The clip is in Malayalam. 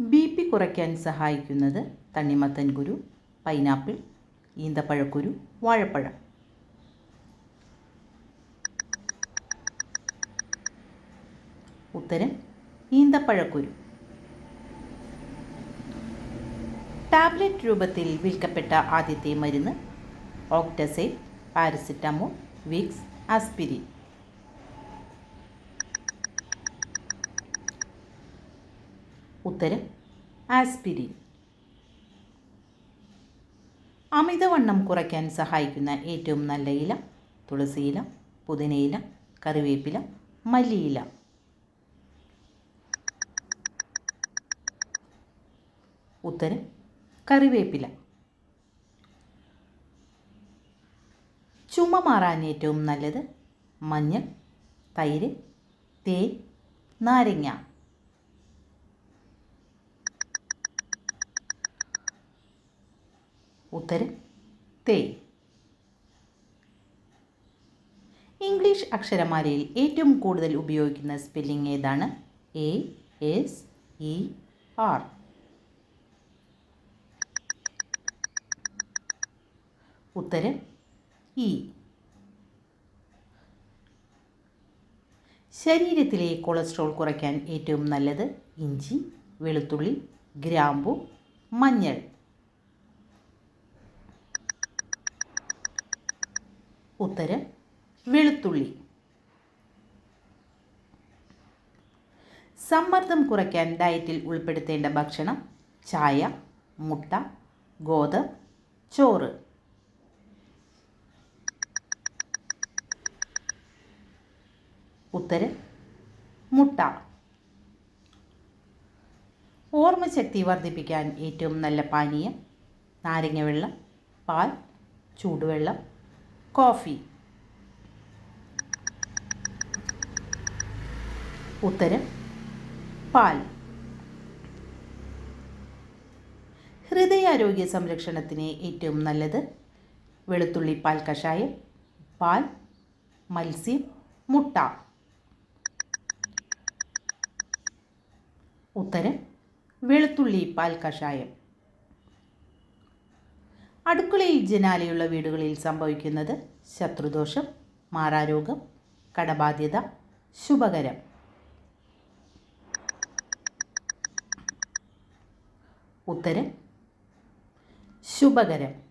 ബി പി കുറയ്ക്കാൻ സഹായിക്കുന്നത് തണ്ണിമത്തൻ കുരു പൈനാപ്പിൾ ഈന്തപ്പഴക്കുരു വാഴപ്പഴം. ഉത്തരം ഈന്തപ്പഴക്കുരു. ടാബ്ലറ്റ് രൂപത്തിൽ വിൽക്കപ്പെട്ട ആദ്യത്തെ മരുന്ന് ഓക്ടസൈഡ് പാരസിറ്റമോൾ വിക്സ് ആസ്പിരിൻ. ഉത്തരം ആസ്പിരിൻ. അമിതവണ്ണം കുറയ്ക്കാൻ സഹായിക്കുന്ന ഏറ്റവും നല്ല ഇല തുളസിയില പുതിനയില കറിവേപ്പില മല്ലിയില ഉത്തരം കറിവേപ്പില. ചുമ മാറാൻ ഏറ്റവും നല്ലത് മഞ്ഞൾ തൈര് തേൻ നാരങ്ങ. ഉത്തരം തേ ഇംഗ്ലീഷ് അക്ഷരമാലയിൽ ഏറ്റവും കൂടുതൽ ഉപയോഗിക്കുന്ന സ്പെല്ലിംഗ് ഏതാണ്? A S E R. ഉത്തരം ഇ. ശരീരത്തിലെ കൊളസ്ട്രോൾ കുറയ്ക്കാൻ ഏറ്റവും നല്ലത് ഇഞ്ചി വെളുത്തുള്ളി ഗ്രാമ്പു മഞ്ഞൾ. ഉത്തരം വെളുത്തുള്ളി. സമ്മർദ്ദം കുറയ്ക്കാൻ ഡയറ്റിൽ ഉൾപ്പെടുത്തേണ്ട ഭക്ഷണം ചായ മുട്ട ഗോതമ്പ് ചോറ്. ഉത്തരം മുട്ട. ഓർമ്മശക്തി വർദ്ധിപ്പിക്കാൻ ഏറ്റവും നല്ല പാനീയം നാരങ്ങ വെള്ളം പാൽ ചൂടുവെള്ളം കോഫി. ഉത്തരം പാൽ. ഹൃദയാരോഗ്യ സംരക്ഷണത്തിന് ഏറ്റവും നല്ലത് വെളുത്തുള്ളി പാൽ കഷായം പാൽ മത്സ്യം മുട്ട. ഉത്തരം വെളുത്തുള്ളി പാൽ കഷായം. അടുക്കളയിൽ ജനാലയുള്ള വീടുകളിൽ സംഭവിക്കുന്നത് ശത്രുദോഷം മാറാരോഗം കടബാധ്യത ശുഭകരം. ഉത്തരം ശുഭകരം.